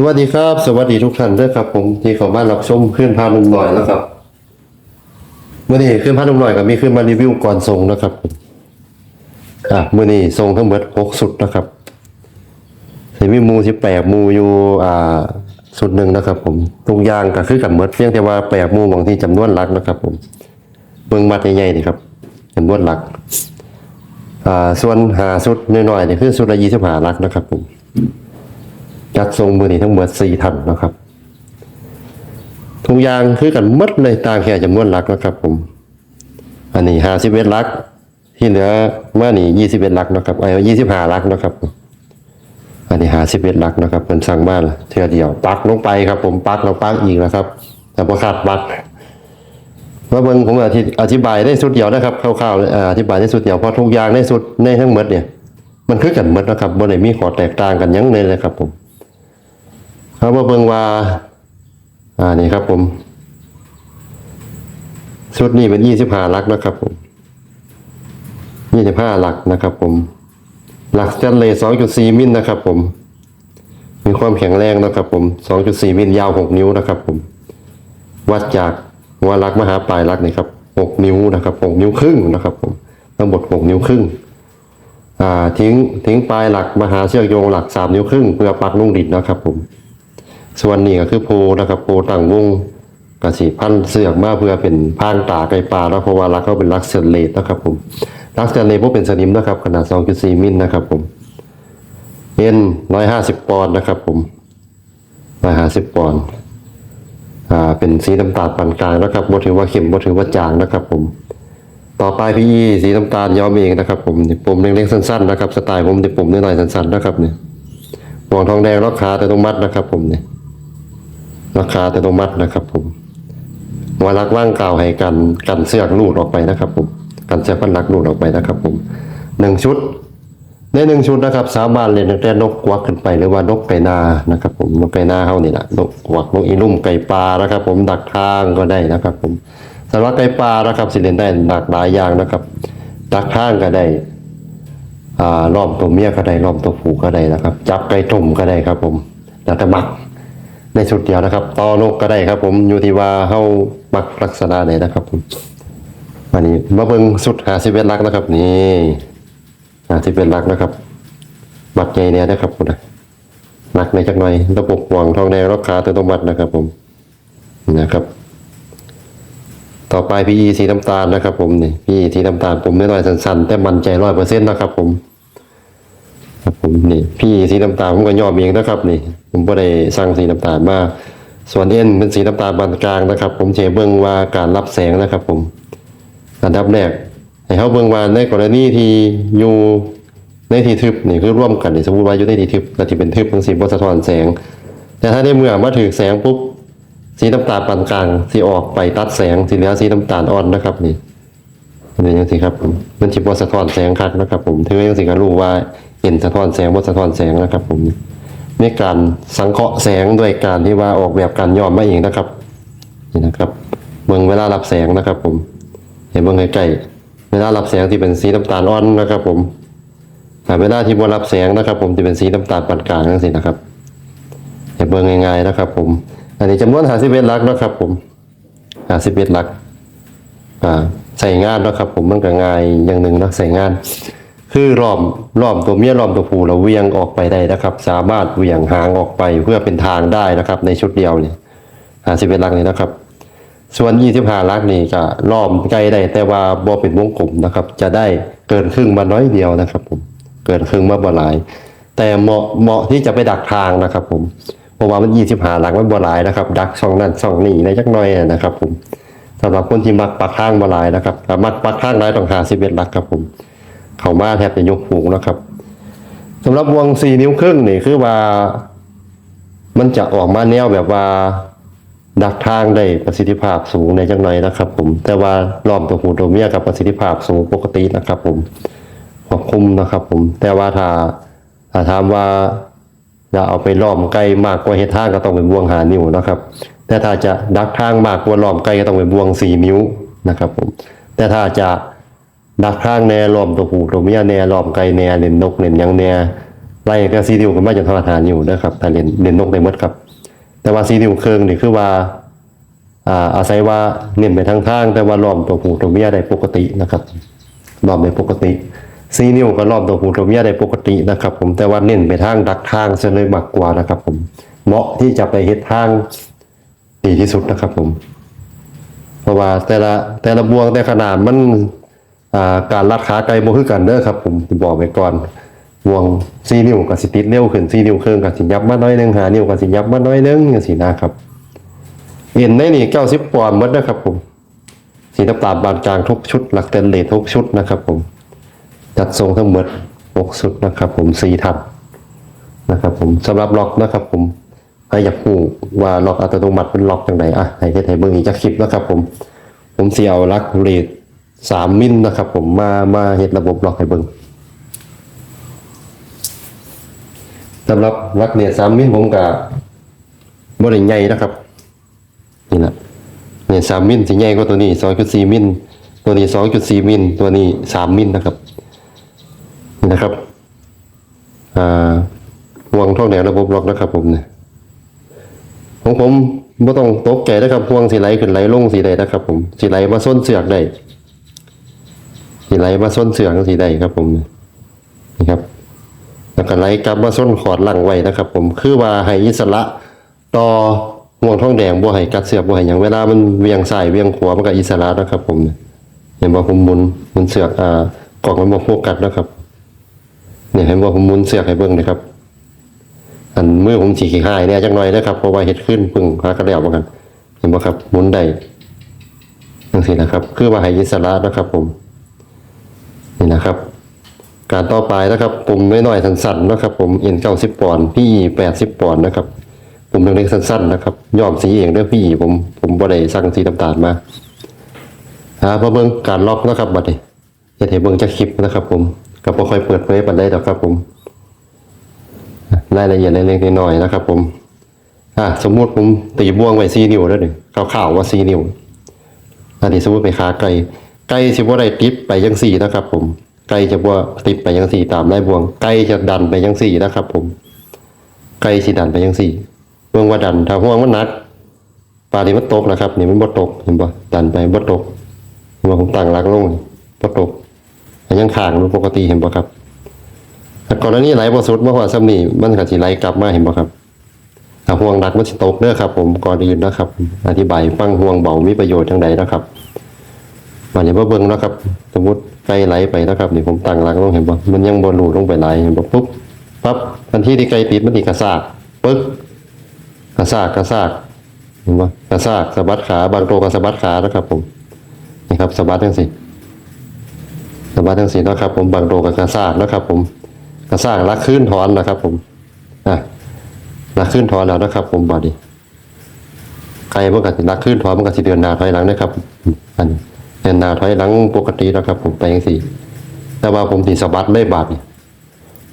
สวัสดีครับ สวัสดีทุกท่านด้วยครับ ผมที่เข้ามารับชมขึ้นพาลุงหน่อยแล้วครับเมื่อนี้ขึ้นพาลุงหน่อยก็มีขึ้นมารีวิวก่อนส่งนะครับอะเมื่อนี้ส่งทั้งหมดหกสุดนะครับสิมีมูที่แปลกหมูอยู่อ่าสุดหนึ่งนะครับ ผมทุกอย่างก็คือกับหมดเพียงแต่ว่าแปลกหมูบางที่จำนวนหลักนะครับ ผมเบิ่งมัดใหญ่ๆนี่ครับจำนวนหลักอ่าส่วนหาสุดน้อยๆนี่คือสุดละยี่สิบหาหลักนะครับ ผม จัดทรงมือนี้ทั้งหมดสี่ทันนะครับทุกอย่างคือกันหมดเลยต่างแค่จำนวนหลักนะครับ ผม อันนี้ห้าสิบเอ็ดลัก ที่เหลือมานี่ยี่สิบเอ็ดลักนะครับไอ้ยี่สิบห้าลักนะครับ อันนี้ห้าสิบเอ็ดลักนะครับเป็นสั่งมาเท่าเดียว ปักลงไปครับ ผมปักเราปักอีกนะครับ แต่พอขาดปักว่าเบิ่งผมอธิอธิบายได้สุดเดียวนะครับคร่าวๆเลยอธิบายได้สุดเดียวเพราะทุกอย่างในสุดในทั้งหมดเนี่ย มันคือกันหมดนะครับบ่ได้มีขอแตกต่างกันยังเลยนะครับผม เขามาเบิ่งว่า อ่านี่ครับผมชุดนี้เป็นยี่สิบห้าลักนะครับผมยี่สิบห้าลักนะครับ ผม หลักสแตนเลสสองจุดสี่มิลนะครับ ผม มีความแข็งแรงนะครับ ผมสองจุดสี่มิลยาวหกนิ้วนะครับ ผม วัดจากหัวลักมหาปลายลักนี่ครับหกนิ้วนะครับหกนิ้วครึ่งนะครับ ผมทั้งหมดหกนิ้วครึ่งอ่าทิ้งทิ้งปลายหลักมหาเชือกโยงหลักสามนิ้วครึ่งเพื่อปักนุ่งดินนะครับ ผม ส่วนนี้ก็คือโพนะครับโพต่างวงกระสีพันเสือกมาเพื่อเป็นพางตาไก่ปลาแล้วเพราะว่ารักเขาเป็นรักเซนเลตนะครับผมรักเซนเลตพวกเป็นสนิมนะครับ ขนาด 2.4 มิลนะครับผมเอ็น150 ปอนด์นะครับผม150 ปอนด์อ่าเป็นสีน้ำตาลปานกลางนะครับบ่ถือว่าเข็มบ่ถือว่าจางนะครับผมต่อไปพี่สีน้ำตาลย้อมเองนะครับผมนี่ปุ่มเล็กๆสั้นๆนะครับสไตล์ผมจะปุ่มน้อยๆสั้นๆนะครับเนี่ยห่วงทองแดงล็อกขาแต่ตรงมัดนะครับผมเนี่ย ราคาแต่ตัวมัดนะครับ ผมวารักว่างกล่าวให้กันกันเสือกลูดออกไปนะครับ ผมกันเสือกพันลักลูดออกไปนะครับ ผมหนึ่งชุด ในหนึ่งชุดนะครับ สามารถเล่นตั้งแต่นกกวักขึ้นไปหรือว่านกไก่นานะครับ ผมนกไก่นาเฮานี่แหละนกกวักนกอีลุ่มไก่ปลานะครับ ผมดักทางก็ได้นะครับ ผมสำหรับไก่ปลานะครับสิเล่นได้หลากหลายอย่างนะครับ ดักทางก็ได้อ่าล้อมตัวเมียก็ได้ล้อมตัวผูก็ได้นะครับ จับไก่ตุ่มก็ได้ครับ ผมแล้วแต่มัก ในชุดเดียวนะครับต่อนกก็ได้ครับ ผมอยู่ที่ว่าเฮามักลักษณะไหนนะครับผมอันนี้มาเบิ่งสุดหาสิบเอ็ดลักนะครับ นี่หาสิบเอ็ดลักนะครับบักใหญ่เนี่ยนะครับผมนะหนักในจักหน่อยระบบห่วงทองแดงรอบขาตัวตมัดนะครับ ผมนะครับ ต่อไปพี่สีน้ำตาลนะครับ ผมนี่พี่สีน้ำตาลผมไม่น้อยสั้นๆแต่มันใจร้อยเปอร์เซ็นต์นะครับ ผม ผมนี่พี่สีน้ำตาลผมก็ยอมเองนะครับ นี่ ผมก็ได้สั่งสีน้ำตาลมาส่วนเอ็นเป็นสีน้ำตาลปานกลางนะครับ ผมจะเบิ่งว่าการรับแสงนะครับ ผมอันดับแรกให้เขาเบิ่งว่าในกรณีที่อยู่ในที่ทึบนี่คือร่วมกันนี่สมมติว่าอยู่ในที่ทึบก็จะเป็นทึบของสีบสะท้อนแสง แต่ถ้าในเมื่อมาถึงแสงปุ๊บสีน้ำตาลปานกลางสีออกไปตัดแสงสีเหลือสีน้ำตาลอ่อนนะครับนี่นี่ยังสิครับผมมันจิบสะท้อนแสงคักนะครับ ผมถือว่ายังสิก็รู้ว่า เห็นสะท้อนแสงบ่สะท้อนแสงนะครับผมในการสังเคราะห์แสงด้วยการที่ว่าออกแบบการย้อมมาเองนะครับนี่นะครับเบิ่งเวลารับแสงนะครับ ผม เห็นเบิ่งใกล้ๆเวลารับแสงที่เป็นสีน้ำตาลอ่อนนะครับ ผมแต่เวลาที่บรับแสงนะครับ ผมจะเป็นสีน้ำตาลปานกลางจังซี่นะครับเห็นเบิ่งง่ายๆนะครับ ผม อันนี้จำนวน51ลักนะครับ ผม51ลักอ่าใส่งานนาะครับ ผมมันก็ง่ายอย่างหนึ่งนะใส่งาน คือล้อมล้อมตัวเมียล้อมตัวผู้เราเวียงออกไปได้นะครับ สามารถเวียงหางออกไปเพื่อเป็นทางได้นะครับ ในชุดเดียวนี่หาสิบเอ็ดลักนี่นะครับ ส่วนยี่สิบห้าลักนี่ก็ล้อมไกลได้แต่ว่าบ่เป็นวงกลมนะครับ จะได้เกินครึ่งมาน้อยเดียวนะครับ ผมเกินครึ่งมาบ่หลาย แต่เหมาะเหมาะที่จะไปดักทางนะครับ ผมเพราะว่ามันยี่สิบห้าลักมันบ่หลายนะครับ ดักช่องนั่นช่องนี้ในจักหน่อยนะครับ ผมสำหรับคนที่มักปักข้างบาลายนะครับมักปักข้างร้ายต้องหาสิบเอ็ดลักครับผม เขามาแทบจะยกผูนะครับสำหรับวงสี่นิ้วครึ่งนี่คือว่า มันจะออกมาแนวแบบว่า ดักทางได้ประสิทธิภาพสูงในจังหน่อยนะครับ ผม แต่ว่าล้อมตัวหูตัวเมียกับประสิทธิภาพสูงปกตินะครับ ผมควบคุมนะครับ ผม แต่ว่าถ้าถ้าถามว่าจะเอาไปล้อมไกลมากกว่าเฮ็ดทางก็ต้องเป็นบวงหานิ้วนะครับ แต่ถ้าจะดักทางมากกว่าล้อมไกลก็ต้องเป็นบวงสี่นิ้วนะครับ ผม แต่ถ้าจะ ดักทางแนล้อมตัวผูตัวเมียแนล้อมไกลแนเล่นนกเล่นยังแนไล่ก็ซีนิวก็มาจะทอดทานอยู่นะครับถ้าเรียนเรียนนกได้หมดครับ แต่ว่าซีนิวเครื่องนี่คือว่าอ่าอาศัยว่าเน้นไปทางทาง แต่ว่าล้อมตัวผูตัวเมียได้ปกตินะครับล้อมได้ปกติซีนิวก็ล้อมตัวผู้ตัวเมียได้ปกตินะครับ ผมแต่ว่าเน้นไปทางดักทางซะเลยมากกว่านะครับ ผมเหมาะที่จะไปเฮ็ดทางดีที่สุดนะครับ ผม เพราะว่าแต่ละแต่ละบวงแต่ขนาดมัน การรัดขาไกลโบ่คือกันเด้อครับ ผมบอกไว้ก่อนวงซีนิ้วกับสิติดเร็วขึ้นซีนิ้วเครื่องกับสิยับมาน้อยนึงหานิ้วกับสิยับมาน้อยนึงจังซี่นะครับเห็นในนี่เก้าสิบปอนด์หมดนะครับ ผมสีน้ำตาลบานกลางทุกชุดหลักเตนเลสทุกชุดนะครับผมจัดทรงทั้งหมดหกชุดนะครับ ผมสี่ทับนะครับ ผมสำหรับล็อกนะครับ ผมใครอยากรู้ว่าล็อกอัตโนมัติเป็นล็อกอย่างไรอะให้เฮ็ดให้เบิ่งอีกจักคลิปนะครับ ผมผมเสิเอาลักเลส สามมิลนะครับ ผมมามาเฮ็ดระบบล็อกให้เบิ่งสำหรับลักเลสสามมิลผมก็บ่ได้ใหญ่นะครับ นี่แหละเนี่ยสามมิลสีใหญ่กว่าตัวนี้สองจุดสี่มิลตัวนี้สองจุดสี่มิลตัวนี้สามมิลนะครับนี่นะครับอ่าห่วงท่องแดงระบบล็อกนะครับ ผมเนี่ยของผมไม่ต้องตกใจนะครับห่วงสีไหลขึ้นไหลลงสีใดนะครับ ผมสีไหลมาส้นเสือกได้ สีไหลมาส้นเสือกสีใดครับ ผมนี่ครับแล้วก็ไหลกลับมาส้นขอดหลังไว้นะครับ ผมคือว่าให้อิสระต่อห่วงท้องแดงบ่ให้กัดเสือกบ่ให้หยังเวลามันเวียงซ้ายเวียงขวามันก็อิสระนะครับ ผมเห็นบ่ผมมุนมุนเสือกอ่ากองมันบ่โฟกัสนะครับเนี่ยเห็นบ่ผมมุนเสือกให้เบิ่งนะครับ อันมือผมสีขี้หายเนี่ยจักหน่อยนะครับเพราะว่าเฮ็ดขึ้นพึ่งหากระแล้วเหมือนกันเห็นบ่ครับมุนได้จังซี่นะครับ คือว่าให้อิสระนะครับ ผม นี่นะครับ การต่อไปนะครับ ปุ่มน้อยๆสั้นๆนะครับ ผมเอ็นเก้าสิบปอนด์พี่แปดสิบปอนด์นะครับ ปุ่มเล็กๆสั้นๆนะครับย้อมสีเองเด้วยพี่ผมผมบ่ได้สั่งสีน้ำตาลมาหามาเบิ่งการล็อกนะครับบัดนี้จะให้เบิ่งจากคลิปนะครับ ผมก็บ่ค่อยเปิดเผยปานใดดอกครับ ผมรายละเอียดเล็กๆน้อยๆนะครับ ผมอ่าสมมุติผมตีบ่วงไว้4นิ้วแล้วนี่คร่าวๆว่า4นิ้วอันนี้สมมติไปขาไก่ ไก่สิบ่ได้ติดไปยังสี่นะครับ ผม ไก่จะบ่ติดไปยังสี่ตามไล่บวง ไก่จะดันไปยังสี่นะครับ ผม ไก่สิดันไปยังสี่เบิ่งว่าดันถ้าห่วงมันนักปลานี่มันตกนะครับนี่มันบ่ตกเห็นบ่ดันไปบ่ตกห็นบ่ผมตั้งหลักลงบ่ตกยังข้างดูปกติเห็นบ่ครับถ้ากรณีไหลบ่สุดบ่ว่าซ้ำนี่มันก็สิไหลกลับมาเห็นบ่ครับถ้าห่วงหนักมันสิตกเด้อครับ ผมก่อนอื่นนะครับ อธิบายฟังห่วงเบามีประโยชน์จังใดนะครับ มาเนี่มาเบิ่งนะครับ สมมติไกลไหลไปนะครับนี่ผมตั้งหลักลงเห็นบ่มันยังบ่หลุดลงไปไหลเห็นบ่ปุ๊บปั๊บทันทีที่ไกลติดมันสิกระซากปึ๊กกระซากกระซากเห็นบ่กระซากสะบัดขาบางตัวก็สะบัดขานะครับ ผมนี่ครับสะบัดจังซี่สะบัดจังซี่นะครับ ผมบางตัวก็กระซากนะครับ ผมกระซากลักขึ้นถอนนะครับ ผมอะนักขึ้นถอนแล้วนะครับ ผมบอดี้ใครเมื่อกี้นักขึ้นถอนมันก็สิเดือนหน้าถอยหลังนะครับอันนี้ นหน้าถอยหลังปกตินะครับ ผมไปยังสี่ แต่ว่าผมสีสะบัดเลยบาดนี่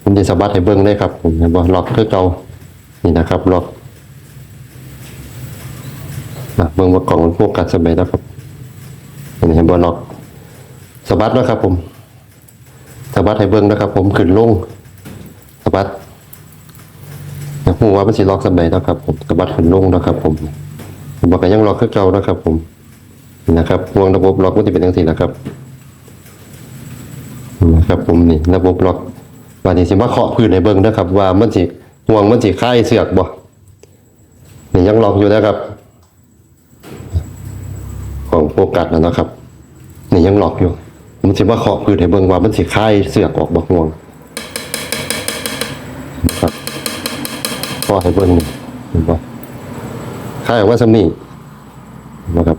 ผมสีสะบัดให้เบิ้งได้ครับ ผมเห็นบ่ล็อกคือเก่านี่นะครับล็อกนะเบิ้งว่ากล่องมันโฟกัสสมัยนะครับนี่เห็นบ่ล็อกสะบัดนะครับ ผมสะบัดให้เบิ้งนะครับ ผมขึ้นลงสะบัดแต่ผมว่ามันสิล็อกสำเร็จแล้วครับ ผมกระบัดขึ้นลงนะครับ ผมผมบอกก็ยังล็อกคือเก่านะครับ ผม นะครับวงระบบล็อกมันจะเป็นอย่างนี้นะครับนะครับผมนี่ระบบล็อกวันนี้สิมาเคาะพื้นในเบิ้งนะครับ ว่ามันสิห่วงมันสิคลายเสือกบ่นี่ยังล็อกอยู่นะครับ ของโฟกัสนะนะครับนี่ยังล็อกอยู่ผมสิมาเคาะพื้นในเบิ้งว่ามันสิคลายเสือกออกบ่ห่วงครับพอให้เบิ่งนี่เห็นบ่ค่ายว่าสำนีนะครับ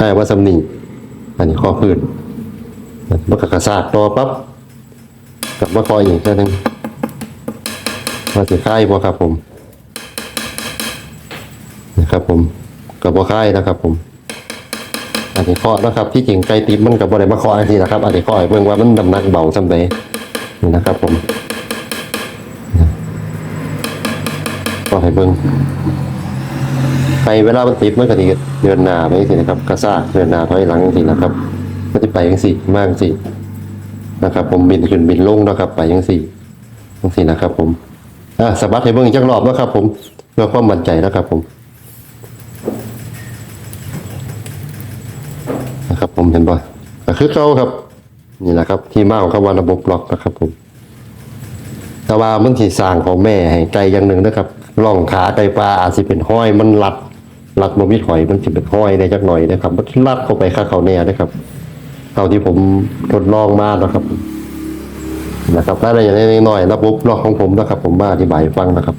ค่ายว่าสำนีอันนี้ข้อพื้นมันก็กระซากต่อปั๊บกับมาคอยอีกแค่นึงว่าสิค่ายบ่ครับผมนะครับผมกับบ่ค่ายนะครับผมอันนี้ข้อนะครับที่จริงไก่ติบมันกับบ่ได้มาคอยทีนะครับอันนี้ข้อเบิ่งว่ามันน้ำหนักเบาซำใดนี่นะครับผมก็ให้เบิ่ง ไปเวลามันติดมันก็สิเดินหน้าไปสินะครับกระซ่าเดินหน้าถอยหลังสินะครับมันจะไปจังสี่มากสินะครับ ผมบินขึ้นบินลงนะครับ ไปจังสี่จังซี่นะครับ ผมอะสบัดให้เบิ่งจักรอบนะครับ ผมเพื่อความมั่นใจนะครับ ผมนะครับผมเห็นบ่ก็คือเก่าครับ นี่แหละครับ ที่มาของคำว่าระบบล็อกนะครับ ผมแต่ว่ามันที่สร้างของแม่ให้ไก่อย่างหนึ่งนะครับ ร่องขาไก่ปลาอาจสิเป็นห้อยมันรัดรัดบ่มีถอยมันสิเป็นห้อยได้จักหน่อยนะครับมันรัดเข้าไปข้าเขาแน่นะครับเท่าที่ผมทดลองมานะครับ นะครับรายละอียดเล็กๆน้อยๆระบบลอกของผมนะครับ ผมมาอธิบายฟังนะครับ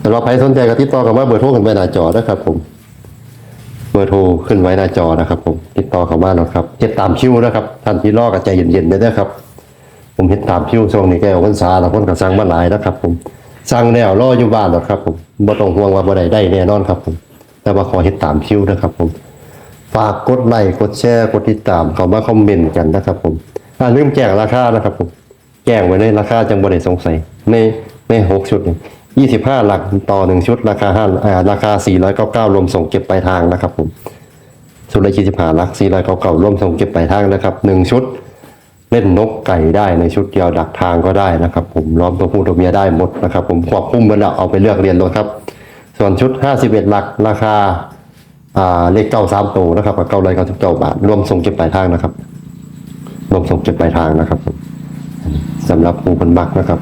แต่เราใครสนใจก็ติดต่อกับว่าเบอร์โทรขึ้นไว้หน้าจอนะครับ ผม เบอร์โทรขึ้นไว้หน้าจอนะครับ ผมติดต่อเข้ามานะครับเก็บตามคิวนะครับท่านที่รอกับใจเย็นๆได้วยนะครับ ผมเห็นตามคิวช่วงนี้แกออกพรรษาแล้วคนก็สั่งมาหลายนะครับ ผม สั่งแล้วรออยู่บ้านหรอกครับผมบ่ต้องห่วงว่าบ่ได้ได้แน่นอนครับผม แต่ว่าขอเห็นตามคิวนะครับผม ฝากกดไลค์กดแชร์กดติดตามเข้ามาคอมเมนต์กันนะครับผมอ่าลืมแจ้งราคานะครับผม แจ้งไว้ในราคาจังบ่ได้สงสัย ในในหกชุดยี่สิบห้าหลักต่อหนึ่งชุด ราคาห้าราคาสี่ร้อยเก้าเก้ารวมส่งเก็บปลายทางนะครับผมชุดละยี่สิบห้าหลักสี่ร้อยเก้าเก้ารวมส่งเก็บปลายทางนะครับหนึ่งชุด เล่นนกไก่ได้ในชุดเดียวดักทางก็ได้นะครับ ผมล้อมตัวผู้ตัวเมียได้หมดนะครับ ผมควบคุมมันล้วเอาไปเลือกเรียนเลยครับ ส่วนชุดห้าสิบเอ็ดหลักราคาอ่าเลขเก้าสามตัวนะครับกับเก้าร้อยเก้าสิบเก้าบาท รวมส่งเก็บปลายทางนะครับ รวมส่งเก็บปลายทางนะครับผมสำหรับผู้คนมักนะครับ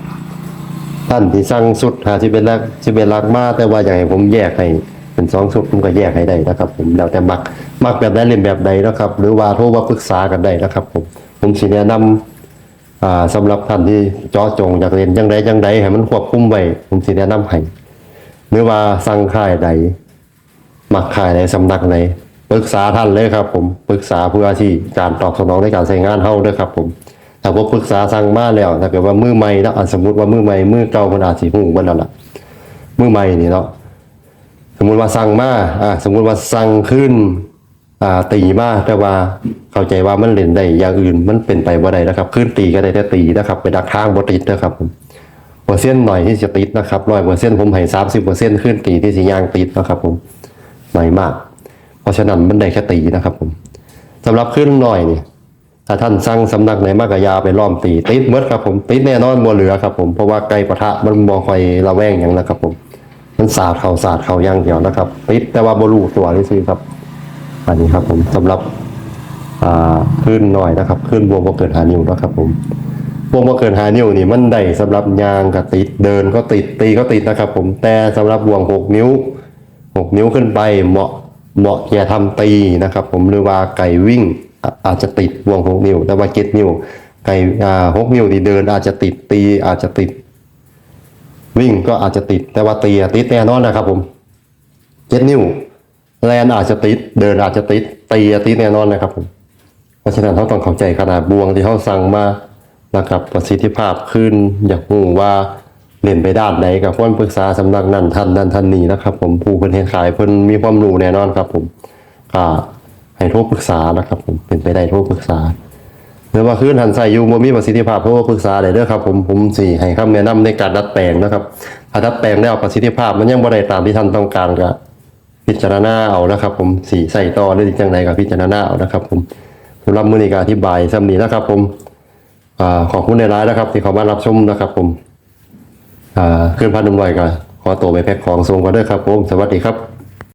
ท่านที่สั่งสุดหาที่เป็นลักที่เป็นลักมาแต่ว่าอย่างให้ผมแยกให้เป็นสองชุดผมก็แยกให้ได้นะครับ ผมแล้วแต่มักมักแบบใดเล่นแบบใดนะครับ หรือว่าโทรมาปรึกษากันได้นะครับ ผม ผมสิแนะนำสำหรับท่านที่จาะจงอยากเรียนจังใดจังใดให้มันควบคุมไว้ผมสิแนะนำให้หรือว่าสั่งค่ายใดมักขายในสำนักไหนปรึกษาท่านเลยครับ ผมปรึกษาเพื่อที่การตอบสนองในการใช้งานเฮาด้วยครับ ผมถ้าผมปรึกษาสั่งมาแล้วถ้าเกิดว่ามือใหม่นะสมมติว่ามือใหม่มือเก่ามันอาจสิหูมันนั่นล่ะมือใหม่นี่เนาะสมมุติว่าสั่งมาอ่าสมมุติว่าสั่งขึ้น อ่าตีมาแต่ว่าเข้าใจว่ามันเล่นได้อย่างอื่นมันเป็นไปบ่ได้นะครับขึ้นตีก็ได้แต่ตีนะครับ ไปดักทางบ่ติดนะครับผมเปอร์เซ็นต์หน่อยที่จะติดนะครับร้อยเปอร์เซ็นต์ผมให้สามสิบเปอร์เซ็นต์ขึ้นตีที่สิย่างติดนะครับ ผมหน่อยมาก เพราะฉะนั้นมันได้แค่ตีนะครับ ผมสำหรับขึ้นหน่อยนี่ถ้าท่านสั่งสำนักไหนมากกยาไปล้อมตีติดเมดครับผมติดแน่นอนบัวเหลือครับ ผมเพราะว่าไก่ปะทะมันบ่คอยระแวงอย่างนะครับ ผม มันสาดเข่าสาดเข่าย่างเดียวนะครับติดแต่ว่าบรูตัวนี่สิครับ อันนี้ครับผมสำหรับขึ้นหน่อยนะครับขึ้นบวงบ่เกินหานิ้วนะครับผมบวงบ่เกินหานิ้วนี่มันได้สำหรับยางก็ติดเดินก็ติดตีก็ติดนะครับ ผมแต่สำหรับบวงหกนิ้วหกนิ้วขึ้นไปเหมาะเหมาะแก่ทำตีนะครับ ผมหรือว่าไก่วิ่งอาจจะติดวงหกนิ้ว แต่ว่าเจ็ดนิ้วไก่หกนิ้วที่เดินอาจจะติดตีอาจจะติด วิ่งก็อาจจะติดแต่ว่าตีติดแน่นอนนะครับ ผมเจ็ดนิ้ว แลนอาจจะติด เดินอาจจะติดตีอะติดแน่นอนนะครับผมเพราะฉะนั้นเขาต้องเข้าใจขนาดบวงที่เขาสั่งมานะครับประสิทธิภาพขึ้น อยากรู้ว่าเล่นไปด้านไหนกับคนปรึกษาสำนักนั้นท่านนั้นท่านนี้นะครับผมผู้เพิ่นเฮ็ดขายเพิ่นมีความรู้แน่นอนครับผมก็ให้โทรปรึกษานะครับ ผมเป็นไปได้โทรปรึกษาหรือว่าคืนหันใส่ยู่บ่มีประสิทธิภาพโทรปรึกษาได้เด้อครับผมผมสิให้คำแนะนำในการดัดแปลงนะครับถ้าดัดแปลงแล้วประสิทธิภาพมันยังบ่ได้ตามที่ท่านต้องการก็ พิจารณาเอานะครับ ผมสีใส่ต่อหรือจังไรกับพิจารณาเอานะครับ ผมสำหรับมือในการอธิบายสำนีนะครับ ผมอขอบคุณในร้ายนะครับ ที่เขามารับชมนะครับ ผมขึ้นพันหนึ่งไวกันขอตัวไปแพ็คของส่งกันด้วยครับ ผม สวัสดีครับ